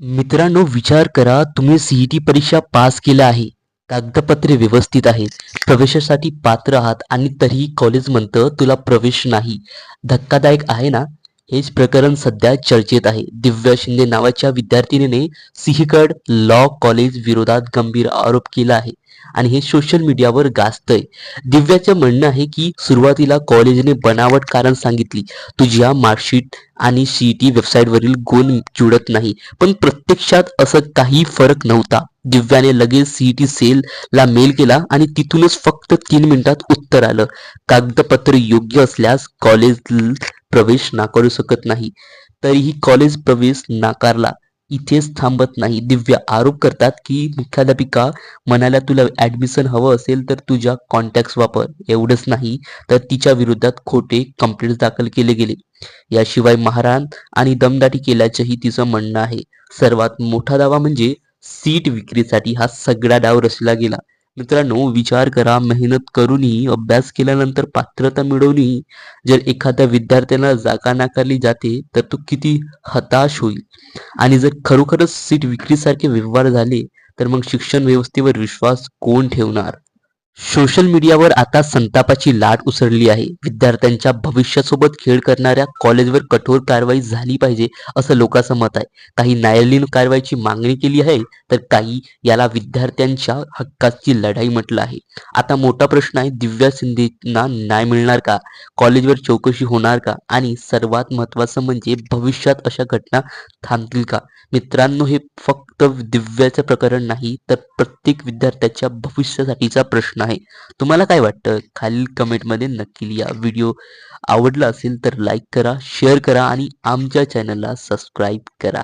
मित्रांनो विचार करा तुम्ही सीईटी परीक्षा पास केल्या आहे. कागदपत्रे व्यवस्थित आहेत. प्रवेशासाठी पात्र आहात आणि तरीही कॉलेज म्हणतं तुला प्रवेश नाही. धक्कादायक आहे ना? हेच प्रकरण सध्या चर्चेत आहे. दिव्या शिंदे नावाच्या विद्यार्थिनीने सिंहगड लॉ कॉलेज विरोधात गंभीर आरोप केला आहे आणि हे सोशल मीडियावर गाजतंय. दिव्याचं म्हणणं आहे की सुरुवातीला कॉलेजने बनावट कारण सांगितली. तुझ्या मार्कशीट आणि सीईटी वेबसाईटवरील गुण जुळत नाही. पण प्रत्यक्षात असं काही फरक नव्हता. दिव्याने लगेच सीईटी सेल ला मेल केला आणि तिथूनच फक्त तीन मिनिटात उत्तर आलं. कागदपत्र योग्य असल्यास कॉलेज प्रवेश नाकारू शकत नाही. तरीही कॉलेज प्रवेश नाकारला. इथेच थांबत नाही. दिव्या आरोप करतात की मुख्याध्यापिका म्हणाल्या तुला ऍडमिशन हवं असेल तर तुझ्या कॉन्टॅक्ट वापर. एवढंच नाही तर तिच्या विरोधात खोटे कंप्लेंट दाखल केले गेले. याशिवाय महाराण आणि दमदाटी केल्याचंही तिचं म्हणणं आहे. सर्वात मोठा दावा म्हणजे सीट विक्रीसाठी हा सगळा डाव रचला गेला. मित्रांनो विचार करा मेहनत करूनही अभ्यास केल्यानंतर पात्रता मिळवूनही जर एखाद्या विद्यार्थ्याला जागा नाकारली जाते तर तो किती हताश होईल. आणि जर खरोखरच सीट विक्रीसारखे व्यवहार झाले तर मग शिक्षण व्यवस्थेवर विश्वास कोण ठेवणार? सोशल मीडियावर आता संतापाची लाट उसळली आहे. विद्यार्थ्यांच्या भविष्यासोबत खेळ करणाऱ्या कॉलेजवर कठोर कारवाई झाली पाहिजे असं लोकांचं मत आहे. काही न्यायालयीन कारवाईची मागणी केली आहे तर काही याला विद्यार्थ्यांच्या हक्काची लढाई म्हटलं आहे. आता मोठा प्रश्न आहे दिव्या सिंधेंना न्याय मिळणार का? कॉलेजवर चौकशी होणार का? आणि सर्वात महत्वाचं म्हणजे भविष्यात अशा घटना थांबतील का? मित्रांनो हे फक्त दिव्याचं प्रकरण नाही तर प्रत्येक विद्यार्थ्याच्या भविष्यासाठीचा प्रश्न आहे. तुम्हाला काय वाटतं? खालील कमेंटमध्ये नक्की लिहा. व्हिडिओ आवडला असेल तर लाईक करा शेअर करा आणि आमच्या चॅनलला सबस्क्राईब करा.